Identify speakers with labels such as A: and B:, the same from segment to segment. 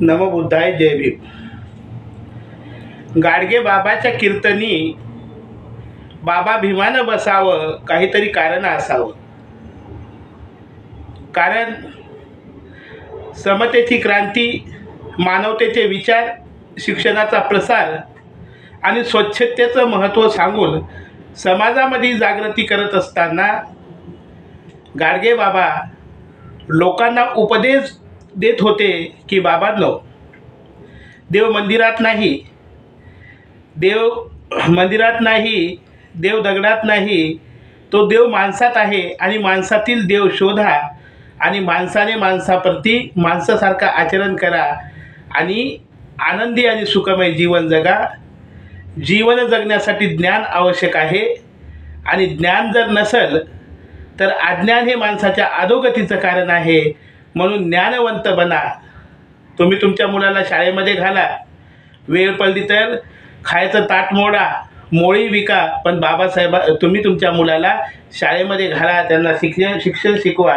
A: नमबुद्धाय जय भीम. गाडगे बाबाच्या कीर्तनी बाबा भीमानं बसावं काहीतरी कारण असावं. कारण समतेची क्रांती मानवतेचे विचार शिक्षणाचा प्रसार आणि स्वच्छतेचं महत्त्व सांगून समाजामध्ये जागृती करत असताना गाडगे बाबा लोकांना उपदेश देत होते की बाबांनो देव मंदिरात नाही. देव मंदिरात नाही देव दगडात नाही. तो देव माणसात आहे आणि माणसातील देव शोधा आणि माणसाने माणसाप्रती माणसासारखं आचरण करा आणि आनंदी आणि सुखमय जीवन जगा. जीवन जगण्यासाठी ज्ञान आवश्यक आहे आणि ज्ञान जर नसेल तर अज्ञान हे माणसाच्या अधोगतीचं कारण आहे. म्हणून ज्ञानवंत बना. तुम्ही तुमच्या मुलाला शाळेमध्ये घाला. वेळ पडली तर खायचं ताट मोडा मोळी विका. पण बाबासाहेबा तुम्ही तुमच्या मुलाला शाळेमध्ये घाला. त्यांना शिक्षण शिक्षण शिकवा.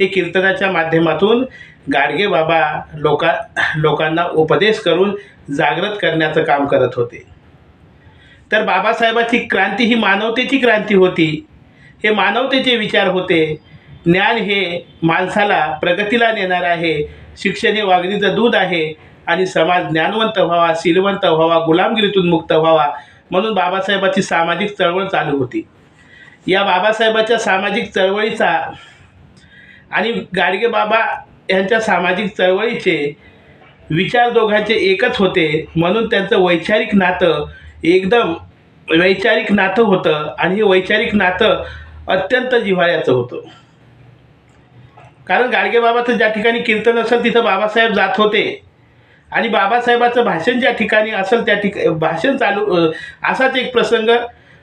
A: हे कीर्तनाच्या माध्यमातून गाडगे बाबा लोका लोकांना उपदेश करून जागृत करण्याचं काम करत होते. तर बाबासाहेबाची क्रांती ही मानवतेची क्रांती होती. हे मानवतेचे विचार होते. ज्ञान हे माणसाला प्रगतीला नेणार आहे. शिक्षण हे वागणीचं दूध आहे. आणि समाज ज्ञानवंत व्हावा शीलवंत व्हावा गुलामगिरीतून मुक्त व्हावा म्हणून बाबासाहेबाची सामाजिक चळवळ चालू होती. या बाबासाहेबाच्या सामाजिक चळवळीचा आणि गाडगे बाबा यांच्या सामाजिक चळवळीचे विचार दोघांचे एकच होते. म्हणून त्यांचं वैचारिक नातं एकदम वैचारिक नातं होतं. आणि हे वैचारिक नातं अत्यंत जिव्हाळ्याचं होतं. कारण गाडगेबाबाचं ज्या ठिकाणी कीर्तन असेल तिथं बाबासाहेब जात होते. आणि बाबासाहेबाचं भाषण ज्या ठिकाणी असेल त्या ठिका भाषण चालू असाच एक प्रसंग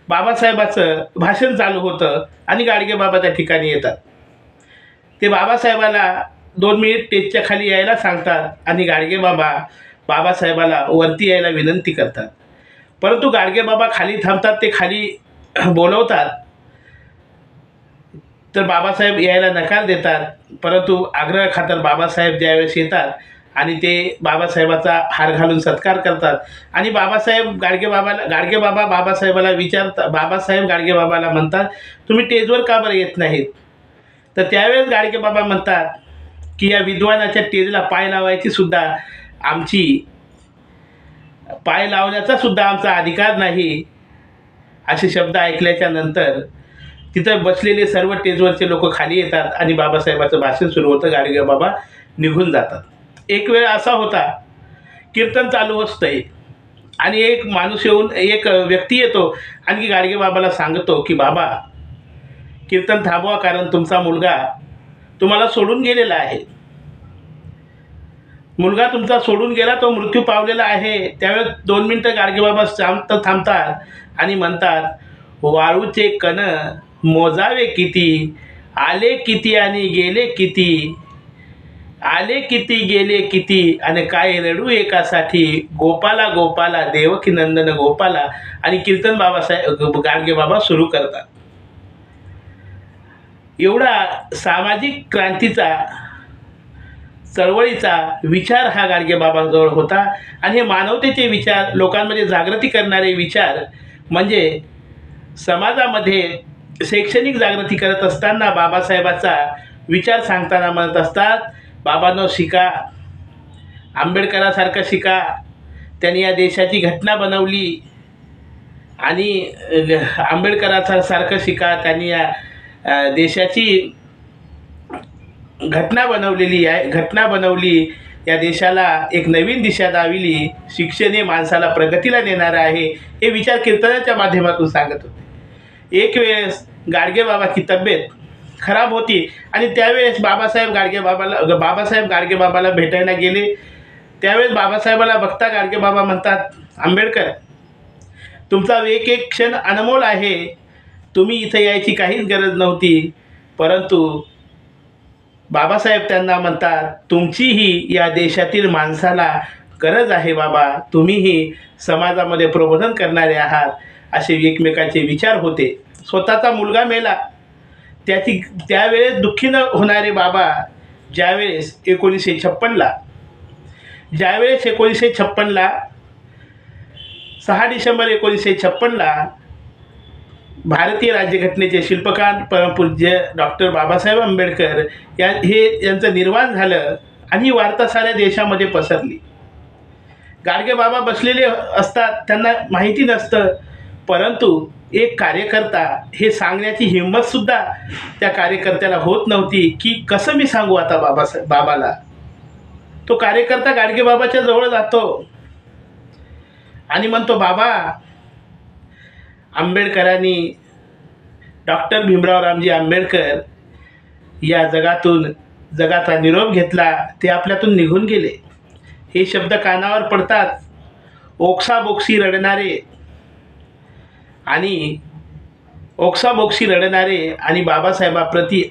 A: बाबासाहेबाचं भाषण चालू होतं आणि गाडगेबाबा त्या ठिकाणी येतात. ते बाबासाहेबाला दोन मिनिट स्टेजच्या खाली यायला सांगतात आणि गाडगेबाबा बाबासाहेबाला वरती यायला विनंती करतात. परंतु गाडगेबाबा खाली थांबतात ते खाली बोलवतात. तर बाबासाहेब यायला नकार देतात. परंतु आग्रह खातर बाबासाहेब ज्यावेळेस येतात आणि ते बाबासाहेबाचा हार घालून सत्कार करतात आणि बाबासाहेब गाडगे बाबाला गाडगे बाबा बाबासाहेबाला विचारता बाबासाहेब गाडगे बाबाला म्हणतात तुम्ही टेजवर का बरं येत नाहीत? तर त्यावेळेस गाडगे बाबा म्हणतात की या विद्वानाच्या टेजला पाय लावायची सुद्धा आमची पाय लावण्याचा सुद्धा आमचा अधिकार नाही असे शब्द ऐकल्याच्या नंतर तिथं बसलेले सर्व टेजवरचे लोक खाली येतात आणि बाबासाहेबाचं भाषण सुरू होतं. गाडगे बाबा निघून जातात. एक वेळ असा होता कीर्तन चालू असतंय आणि एक माणूस येऊन एक व्यक्ती येतो आणखी गाडगे बाबाला सांगतो की बाबा कीर्तन थांबवा कारण तुमचा मुलगा तुम्हाला सोडून गेलेला आहे. मुलगा तुमचा सोडून गेला तो मृत्यू पावलेला आहे. त्यावेळेस दोन मिनटं गाडगेबाबा शांत थांबतात आणि म्हणतात वाळूचे कण मोजावे किती? आले किती आणि गेले किती? आले किती गेले किती? आणि काय रडू एकासाठी? गोपाला गोपाला देवकी नंदन गोपाला आणि कीर्तन बाबासाहेब गाडगे बाबा सुरू करतात. एवढा सामाजिक क्रांतीचा चळवळीचा विचार हा गाडगे बाबांजवळ होता. आणि हे मानवतेचे विचार लोकांमध्ये जागृती करणारे विचार म्हणजे समाजामध्ये शैक्षणिक जागृती करत असताना बाबासाहेबाचा विचार सांगताना म्हणत असतात बाबांनो शिका. आंबेडकरासारखं शिका. त्यांनी या देशाची घटना बनवली आणि आंबेडकरासारखं आंबेडकराचा सारखं शिका. त्यांनी या देशाची घटना बनवलेली आहे घटना बनवली. या देशाला एक नवीन दिशा दाविली. शिक्षण हे माणसाला प्रगतीला नेणारं आहे. हे विचार कीर्तनाच्या माध्यमातून सांगत होते. एक वेळेस गाडगे बाबाची तब्येत खराब होती आणि त्यावेळेस बाबासाहेब गाडगे बाबाला बाबासाहेब गाडगे बाबाला भेटायला गेले. त्यावेळेस बाबासाहेबाला बघता गाडगे बाबा म्हणतात आंबेडकर तुमचा एक एक क्षण अनमोल आहे. तुम्ही इथं यायची काहीच गरज नव्हती. परंतु बाबासाहेब त्यांना म्हणतात तुमचीही या देशातील माणसाला गरज आहे बाबा. तुम्हीही समाजामध्ये प्रबोधन करणारे आहात. असे एकमेकाचे विचार होते. स्वतःचा मुलगा मेला. त्याची त्यावेळेस दुःखी न होणारे बाबा ज्यावेळेस एकोणीसशे छप्पनला ज्यावेळेस एकोणीसशे छप्पनला सहा डिसेंबर एकोणीसशे छप्पनला भारतीय राज्यघटनेचे शिल्पकार परमपूज्य डॉक्टर बाबासाहेब आंबेडकर या हे यांचं निर्माण झालं आणि ही वार्ता साऱ्या देशामध्ये पसरली. गाडगे बाबा बसलेले असतात त्यांना माहिती नसतं. परंतु एक कार्यकर्ता हे सांगण्याची हिंमतसुद्धा त्या कार्यकर्त्याला होत नव्हती की कसं मी सांगू आता बाबासाहेब बाबाला. तो कार्यकर्ता गाडगे बाबाच्या जवळ जातो आणि म्हणतो बाबा आंबेडकरांनी डॉक्टर भीमराव रामजी आंबेडकर या जगातून जगाचा निरोप घेतला ते आपल्यातून निघून गेले. हे शब्द कानावर पडतात. ओक्साबोक्सी रडणारे आणि ओक्साबोक्षी रडणारे आणि बाबासाहेबाप्रती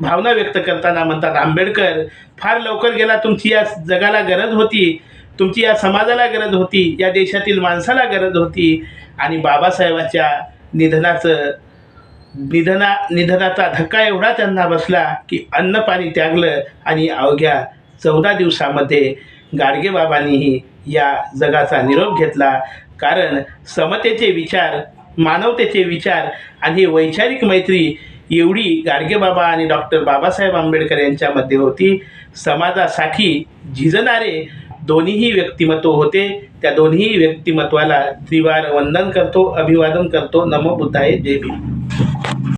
A: भावना व्यक्त करताना म्हणतात आंबेडकर फार लवकर गेला. तुमची या जगाला गरज होती. तुमची या समाजाला गरज होती. या देशातील माणसाला गरज होती. आणि बाबासाहेबाच्या निधनाचं निधना निधनाचा धक्का एवढा त्यांना बसला की अन्न पाणी त्यागलं आणि अवघ्या चौदा दिवसामध्ये गाडगेबाबांनीही या जगाचा निरोप घेतला. कारण समतेचे विचार मानवतेचे विचार आणि वैचारिक मैत्री एवढी गाडगेबाबा आणि डॉक्टर बाबासाहेब आंबेडकर यांच्यामध्ये होती. समाजासाठी झिजणारे दोन्हीही व्यक्तिमत्व होते. त्या दोन्ही व्यक्तिमत्वाला त्रिवार वंदन करतो अभिवादन करतो. नमो बुद्धाय जय भीम.